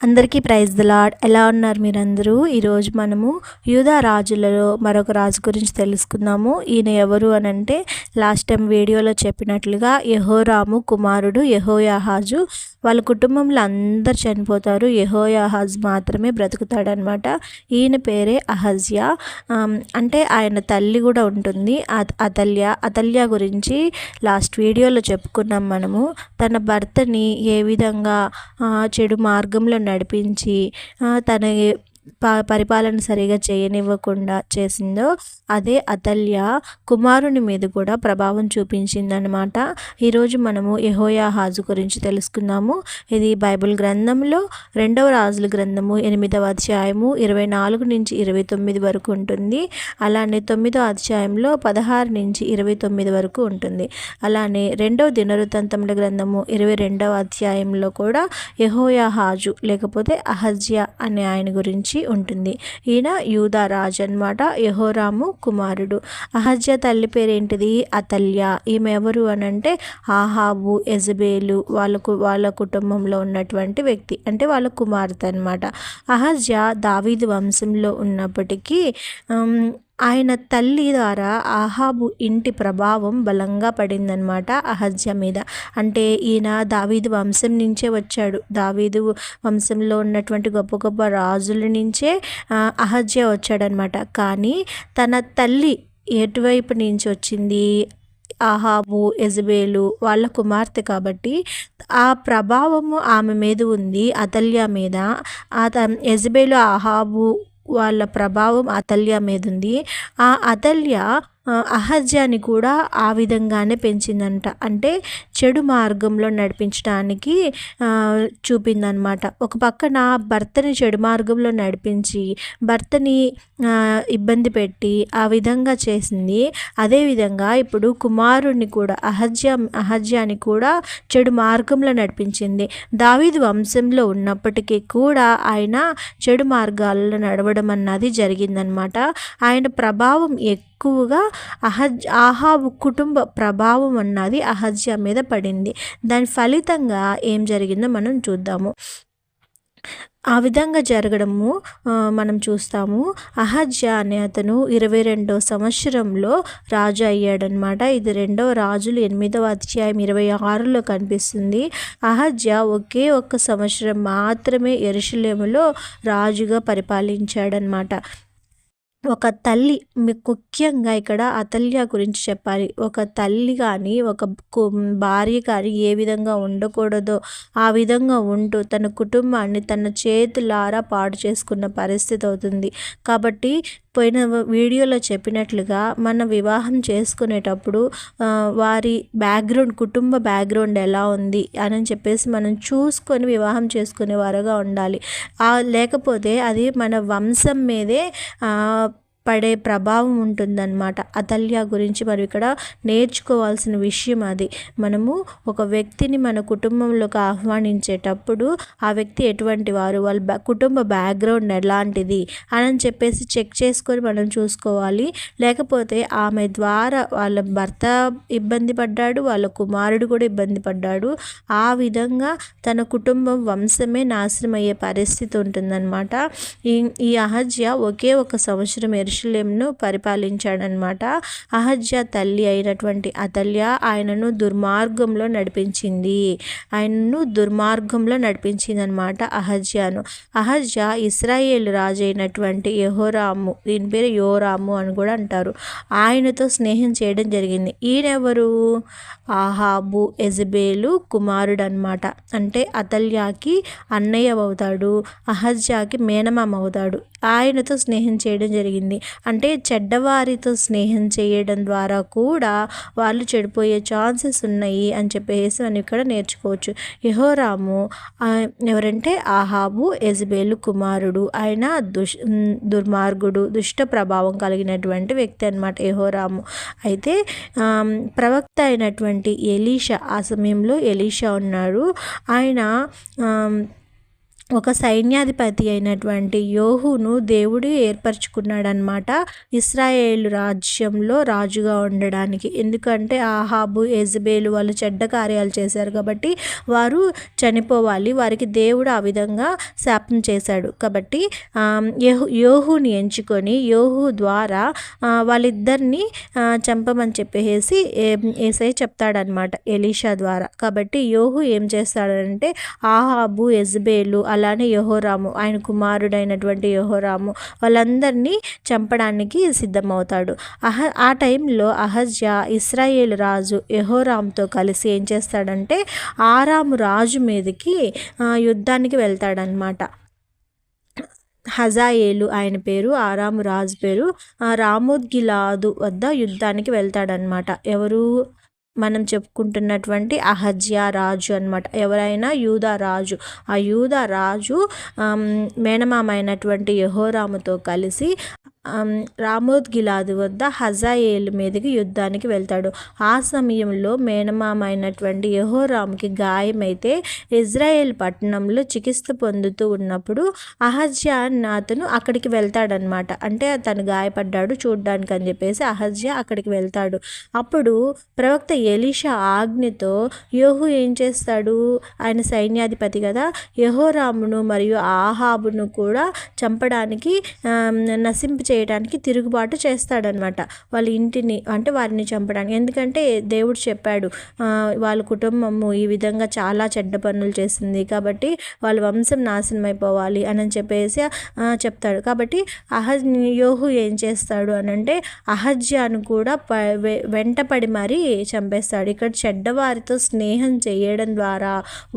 అందరికీ praise the lord ఎలా ఉన్నారు మీరందరూ? ఈరోజు మనము యూదా రాజులలో మరొక రాజు గురించి తెలుసుకుందాము. ఈయన ఎవరు అని అంటే లాస్ట్ టైం వీడియోలో చెప్పినట్లుగా యహోరాము కుమారుడు యహోయాహాజు. వాళ్ళ కుటుంబంలో అందరు చనిపోతారు. యహోయాహాజ్ మాత్రమే బ్రతుకుతాడనమాట. ఈయన పేరే అహజ్యా. అంటే ఆయన తల్లి కూడా ఉంటుంది. అతల్య అతల్య గురించి లాస్ట్ వీడియోలో చెప్పుకున్నాం మనము. తన భర్తని ఏ విధంగా చెడు మార్గంలో నడిపించి తన పరిపాలన సరిగా చేయనివ్వకుండా చేసిందో అదే అతల్య కుమారుని మీద కూడా ప్రభావం చూపించిందనమాట ఈరోజు మనము యహోయా హాజు గురించి తెలుసుకుందాము. ఇది బైబిల్ గ్రంథంలో రెండవ రాజుల గ్రంథము ఎనిమిదవ అధ్యాయము ఇరవై నాలుగు నుంచి ఇరవై తొమ్మిది వరకు ఉంటుంది. అలానే తొమ్మిదో అధ్యాయంలో పదహారు నుంచి ఇరవై తొమ్మిది వరకు ఉంటుంది. అలానే రెండవ దినరుతంతముల గ్రంథము ఇరవై రెండవ అధ్యాయంలో కూడా యహోయా హాజు లేకపోతే అహజ్యా అనే ఆయన గురించి గురించి ఉంటుంది. ఈయన యూదా రాజు అనమాట యహోరాము కుమారుడు. అహజ్య తల్లి పేరేంటిది? అతల్య. ఈమె ఎవరు అని అంటే ఆహాబు ఎజబేలు వాళ్ళకు వాళ్ళ కుటుంబంలో ఉన్నటువంటి వ్యక్తి. అంటే వాళ్ళ కుమార్తె అనమాట అహజ్య దావీద్ వంశంలో ఉన్నప్పటికీ ఆయన తల్లి ద్వారా ఆహాబు ఇంటి ప్రభావం బలంగా పడిందనమాట అహజ్య మీద. అంటే ఈయన దావీదు వంశం నుంచే వచ్చాడు. దావీదు వంశంలో ఉన్నటువంటి గొప్ప గొప్ప రాజుల నుంచే అహజ్య వచ్చాడనమాట కానీ తన తల్లి ఎటువైపు నుంచి వచ్చింది? ఆహాబు ఎజబేలు వాళ్ళ కుమార్తె కాబట్టి ఆ ప్రభావము ఆమె మీద ఉంది. అతల్య మీద. ఆ ఎజబేలు ఆహాబు వాళ్ళ ప్రభావం అతల్య మీద ఉంది ఆ అతల్య అహజ్యాన్ని కూడా ఆ విధంగానే పెంచిందంట. అంటే చెడు మార్గంలో నడిపించడానికి చూపిందనమాట ఒక పక్కన భర్తని చెడు మార్గంలో నడిపించి భర్తని ఇబ్బంది పెట్టి ఆ విధంగా చేసింది. అదేవిధంగా ఇప్పుడు కుమారుణ్ణి కూడా అహజ్య అహజ్యాన్ని కూడా చెడు మార్గంలో నడిపించింది. దావీదు వంశంలో ఉన్నప్పటికీ కూడా ఆయన చెడు మార్గాల్లో నడవడం అన్నది జరిగిందనమాట ఆయన ప్రభావం ఎక్కువ ఎక్కువగా అహజ్ ఆహాబు కుటుంబ ప్రభావం అన్నది అహజ్య మీద పడింది. దాని ఫలితంగా ఏం జరిగిందో మనం చూద్దాము. ఆ విధంగా జరగడము మనం చూస్తాము. అహజ్య అనే అతను ఇరవై రెండవ సంవత్సరంలో రాజు అయ్యాడనమాట ఇది రెండవ రాజులు ఎనిమిదవ అధ్యాయం ఇరవై ఆరులో కనిపిస్తుంది. అహజ్య ఒకే ఒక్క సంవత్సరం మాత్రమే ఎరుషులేములో రాజుగా పరిపాలించాడనమాట ఒక తల్లి ముఖ్యంగా ఇక్కడ అతల్య గురించి చెప్పాలి. ఒక తల్లి కానీ ఒక భార్య కానీ ఏ విధంగా ఉండకూడదో ఆ విధంగా ఉంటూ తన కుటుంబాన్ని తన చేతులారా పాడు చేసుకున్న పరిస్థితి అవుతుంది. కాబట్టి పోయిన వీడియోలో చెప్పినట్లుగా మన వివాహం చేసుకునేటప్పుడు వారి బ్యాక్గ్రౌండ్ కుటుంబ బ్యాక్గ్రౌండ్ ఎలా ఉంది అని చెప్పేసి మనం చూసుకొని వివాహం చేసుకునే వారుగా ఉండాలి. లేకపోతే అది మన వంశం మీదే పడే ప్రభావం ఉంటుందన్నమాట. అతల్య గురించి మనం ఇక్కడ నేర్చుకోవాల్సిన విషయం అది. మనము ఒక వ్యక్తిని మన కుటుంబంలోకి ఆహ్వానించేటప్పుడు ఆ వ్యక్తి ఎటువంటి వారు? వాళ్ళ కుటుంబ బ్యాక్గ్రౌండ్ ఎలాంటిది? అని చెప్పేసి చెక్ చేసుకొని మనం చూసుకోవాలి. లేకపోతే ఆమె ద్వారా వాళ్ళ భర్త ఇబ్బంది పడ్డాడు వాళ్ళ కుమారుడు కూడా ఇబ్బంది పడ్డాడు. ఆ విధంగా తన కుటుంబం వంశమే నాశనం అయ్యే పరిస్థితి ఉంటుందన్నమాట. ఈ ఈ అహజ్య ఒకే ఒక సంవత్సరం ఎరుసు ఎరుషులేంను పరిపాలించాడనమాట. అహజ్య తల్లి అయినటువంటి అతల్య ఆయనను దుర్మార్గంలో నడిపించింది. ఆయనను దుర్మార్గంలో నడిపించింది అనమాట అహజ్యాను. అహజ్య ఇస్రాయేల్ రాజు అయినటువంటి యహోరాము దీని పేరు యోరాము అని కూడా అంటారు. ఆయనతో స్నేహం చేయడం జరిగింది. ఈయనెవరు? ఆహాబు ఎజబేలు కుమారుడు అనమాట అంటే అతల్యాకి అన్నయ్య అవుతాడు అహజ్యాకి మేనమామ అవుతాడు. ఆయనతో స్నేహం చేయడం జరిగింది. అంటే చెడ్డవారితో స్నేహం చేయడం ద్వారా కూడా వాళ్ళు చెడిపోయే ఛాన్సెస్ ఉన్నాయి అని చెప్పేసి మనం ఇక్కడ నేర్చుకోవచ్చు. యహోరాము ఎవరంటే ఆహాబు ఎజబేలు కుమారుడు. ఆయన దుష్ దుర్మార్గుడు దుష్ట ప్రభావం కలిగినటువంటి వ్యక్తి అనమాట యహోరాము. అయితే ప్రవక్త అయినటువంటి ఎలీషా ఆ సమయంలో ఎలీషా ఉన్నాడు. ఆయన ఒక సైన్యాధిపతి అయినటువంటి యోహును దేవుడు ఏర్పరచుకున్నాడనమాట ఇస్రాయేల్ రాజ్యంలో రాజుగా ఉండడానికి. ఎందుకంటే ఆహాబు ఎజబేలు వాళ్ళు చెడ్డ కార్యాలు చేశారు కాబట్టి వారు చనిపోవాలి. వారికి దేవుడు ఆ విధంగా శాపం చేశాడు. కాబట్టి యోహు యోహుని ఎంచుకొని యోహు ద్వారా వాళ్ళిద్దరిని చంపమని చెప్పేసి ఏసై చెప్తాడనమాట ఎలీషా ద్వారా. కాబట్టి యోహు ఏం చేస్తాడంటే ఆహాబు ఎజబేలు అలానే యహోరాము ఆయన కుమారుడైనటువంటి యహోరాము వాళ్ళందరినీ చంపడానికి సిద్ధమవుతాడు. అహ ఆ టైంలో అహజ్యా ఇస్రాయేల్ రాజు యహోరామ్తో కలిసి ఏం చేస్తాడంటే ఆరాము రాజు మీదకి యుద్ధానికి వెళ్తాడనమాట హజాయేలు ఆయన పేరు ఆరాము రాజు పేరు రామోద్గిలాదు వద్ద యుద్ధానికి వెళ్తాడనమాట ఎవరు? మనం చెప్పుకుంటున్నటువంటి అహజ్యా రాజు అనమాట ఎవరైనా యూదా రాజు ఆ యూదా రాజు మేనమామ అయినటువంటి యహోరాముతో కలిసి రామోద్గిలాది వద్ద హజాయేల్ మీదకి యుద్ధానికి వెళ్తాడు. ఆ సమయంలో మేనమామ అయినటువంటి యహోరామ్కి గాయమైతే ఇజ్రాయేల్ పట్టణంలో చికిత్స పొందుతూ ఉన్నప్పుడు అహజ్యా అతను అక్కడికి వెళ్తాడనమాట అంటే తను గాయపడ్డాడు చూడ్డానికి అని చెప్పేసి అహజ్యా అక్కడికి వెళ్తాడు. అప్పుడు ప్రవక్త ఎలీషా ఆజ్ఞతో యోహు ఏం చేస్తాడు? ఆయన సైన్యాధిపతి కదా. యహోరామును మరియు ఆహాబును కూడా చంపడానికి నశింపు చేయడానికి తిరుగుబాటు చేస్తాడనమాట. వాళ్ళ ఇంటిని అంటే వారిని చంపడానికి. ఎందుకంటే దేవుడు చెప్పాడు వాళ్ళ కుటుంబము ఈ విధంగా చాలా చెడ్డ పనులు చేసింది కాబట్టి వాళ్ళ వంశం నాశనం అయిపోవాలి అని చెప్పేసి చెప్తాడు. కాబట్టి అహజ్ యోహు ఏం చేస్తాడు అని అంటే అహజ్యాను కూడా వెంటపడి మరీ చంపేస్తాడు. ఇక్కడ చెడ్డవారితో స్నేహం చేయడం ద్వారా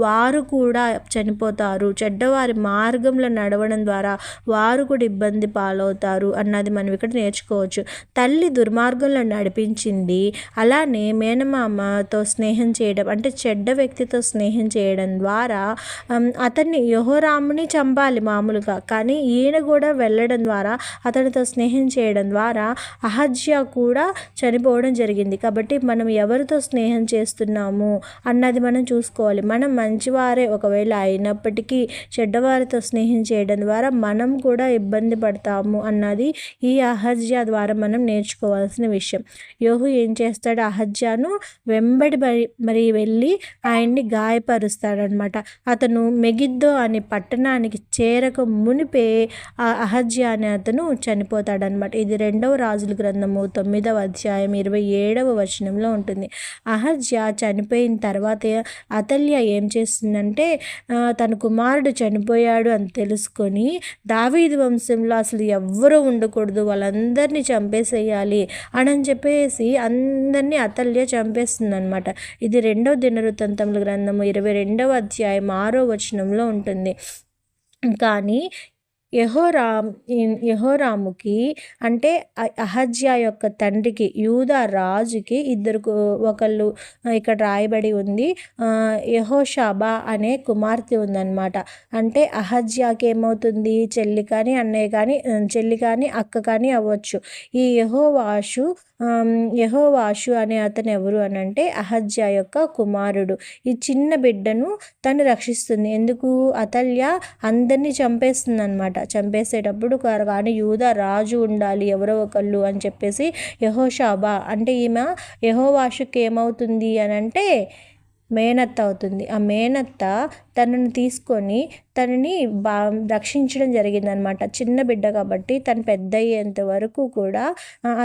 వారు కూడా చనిపోతారు. చెడ్డవారి మార్గంలో నడవడం ద్వారా వారు కూడా ఇబ్బంది పాలవుతారు అని అన్నది మనం ఇక్కడ నేర్చుకోవచ్చు. తల్లి దుర్మార్గంలో నడిపించింది. అలానే మేనమామతో స్నేహం చేయడం అంటే చెడ్డ వ్యక్తితో స్నేహం చేయడం ద్వారా అతన్ని యహోరాముని చంపాలి మామూలుగా. కానీ ఈయన కూడా వెళ్ళడం ద్వారా అతనితో స్నేహం చేయడం ద్వారా అహజ్య కూడా చనిపోవడం జరిగింది. కాబట్టి మనం ఎవరితో స్నేహం చేస్తున్నాము అన్నది మనం చూసుకోవాలి. మనం మంచివారే ఒకవేళ అయినప్పటికీ చెడ్డవారితో స్నేహం చేయడం ద్వారా మనం కూడా ఇబ్బంది పడతాము అన్నది ఈ అహజ్య ద్వారా మనం నేర్చుకోవాల్సిన విషయం. యోహు ఏం చేస్తాడు? అహజ్యాను వెంబడి మరి వెళ్ళి ఆయన్ని గాయపరుస్తాడనమాట. అతను మెగిద్దో అనే పట్టణానికి చేరక మునిపే అహజ్య అనే అతను చనిపోతాడనమాట. ఇది రెండవ రాజుల గ్రంథము తొమ్మిదవ అధ్యాయం ఇరవై ఏడవ వచనంలో ఉంటుంది. అహజ్య చనిపోయిన తర్వాత అతల్య ఏం చేస్తుందంటే తన కుమారుడు చనిపోయాడు అని తెలుసుకొని దావీది వంశంలో అసలు ఎవ్వరూ ఉండ ఉండకూడదు వాళ్ళందరినీ చంపేసేయాలి అని చెప్పేసి అందరినీ అతల్య చంపేస్తుంది అనమాట ఇది రెండవ దినవృత్తంతముల గ్రంథము ఇరవై రెండవ అధ్యాయం ఆరో వచనంలో ఉంటుంది. కానీ యహోరామ్ యహోరాముకి అంటే అహజ్యా యొక్క తండ్రికి యూదా రాజుకి ఇద్దరు ఒకళ్ళు ఇక్కడ రాయబడి ఉంది. యహోషాబా అనే కుమార్తె ఉందన్నమాట. అంటే అహజ్యాకి ఏమవుతుంది చెల్లి కానీ అన్నయ్య కానీ చెల్లి కానీ అక్క కానీ అవ్వచ్చు. ఈ యహోవాషు యహోవాషు అనే అతను ఎవరు అని అంటే అహజ్యా యొక్క కుమారుడు. ఈ చిన్న బిడ్డను తను రక్షిస్తుంది. ఎందుకు? అతల్య అందరినీ చంపేస్తుంది అనమాట చంపేసేటప్పుడు కానీ యూద రాజు ఉండాలి ఎవరో ఒకళ్ళు అని చెప్పేసి యహోషాబా అంటే ఈమె యహోవాషుకి ఏమవుతుంది అని అంటే మేనత్త అవుతుంది. ఆ మేనత్త తనను తీసుకొని తనని బా రక్షించడం జరిగిందనమాట చిన్న బిడ్డ కాబట్టి తను పెద్ద అయ్యేంత వరకు కూడా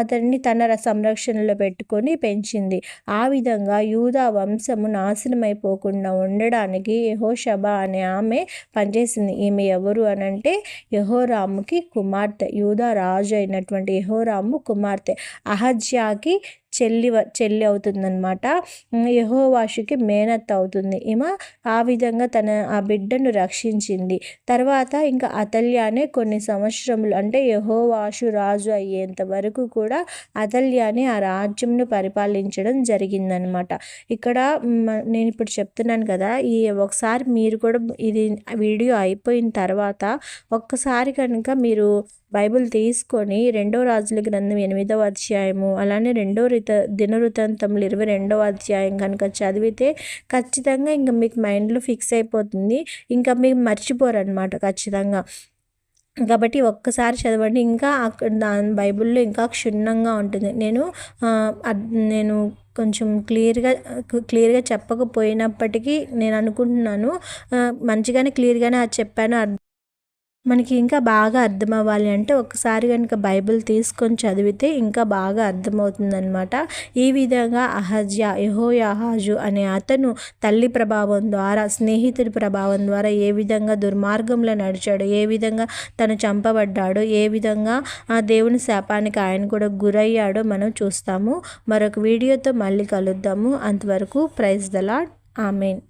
అతన్ని తన సంరక్షణలో పెట్టుకొని పెంచింది. ఆ విధంగా యూదా వంశము నాశనమైపోకుండా ఉండడానికి యహోషబ అనే ఆమె పనిచేసింది. ఈమె ఎవరు అనంటే యహోరాముకి కుమార్తె యూదా రాజు అయినటువంటి యహోరాము కుమార్తె. అహజ్యాకి చెల్లి చెల్లి అవుతుందన్నమాట. యహోవాషుకి మేనత్ అవుతుంది. ఈమె ఆ విధంగా తన ఆ బిడ్డను రక్షించింది. తర్వాత ఇంకా అతల్యానే కొన్ని సంవత్సరములు అంటే యహోవాషు రాజు అయ్యేంత వరకు కూడా అతల్యానే ఆ రాజ్యంను పరిపాలించడం జరిగిందనమాట ఇక్కడ నేను ఇప్పుడు చెప్తున్నాను కదా ఈ ఒకసారి మీరు కూడా ఇది వీడియో అయిపోయిన తర్వాత ఒక్కసారి కనుక మీరు బైబిల్ తీసుకొని రెండో రాజుల గ్రంథం ఎనిమిదవ అధ్యాయము అలానే రెండో రిత దినవృత్తాంతములు ఇరవై రెండవ అధ్యాయం కనుక చదివితే ఖచ్చితంగా ఇంకా మీకు మైండ్లో ఫిక్స్ అయిపో అయిపోతుంది. ఇంకా మీరు మర్చిపోరు అనమాట ఖచ్చితంగా. కాబట్టి ఒక్కసారి చదవండి. ఇంకా అక్కడ దాని బైబిల్లో ఇంకా క్షుణ్ణంగా ఉంటుంది. నేను నేను కొంచెం క్లియర్గా క్లియర్గా చెప్పకపోయినప్పటికీ నేను అనుకుంటున్నాను. మంచిగానే క్లియర్గానే అది చెప్పాను. మనకి ఇంకా బాగా అర్థం అవ్వాలి అంటే ఒకసారి కనుక బైబిల్ తీసుకొని చదివితే ఇంకా బాగా అర్థమవుతుందనమాట ఈ విధంగా అహజ్య యహోయాహాజు అనే అతను తల్లి ప్రభావం ద్వారా స్నేహితుడి ప్రభావం ద్వారా ఏ విధంగా దుర్మార్గంలో నడిచాడు ఏ విధంగా తను చంపబడ్డాడో ఏ విధంగా ఆ దేవుని శాపానికి ఆయన కూడా గురయ్యాడో మనం చూస్తాము. మరొక వీడియోతో మళ్ళీ కలుద్దాము. అంతవరకు ప్రైజ్ ద లాడ్ ఆమెన్.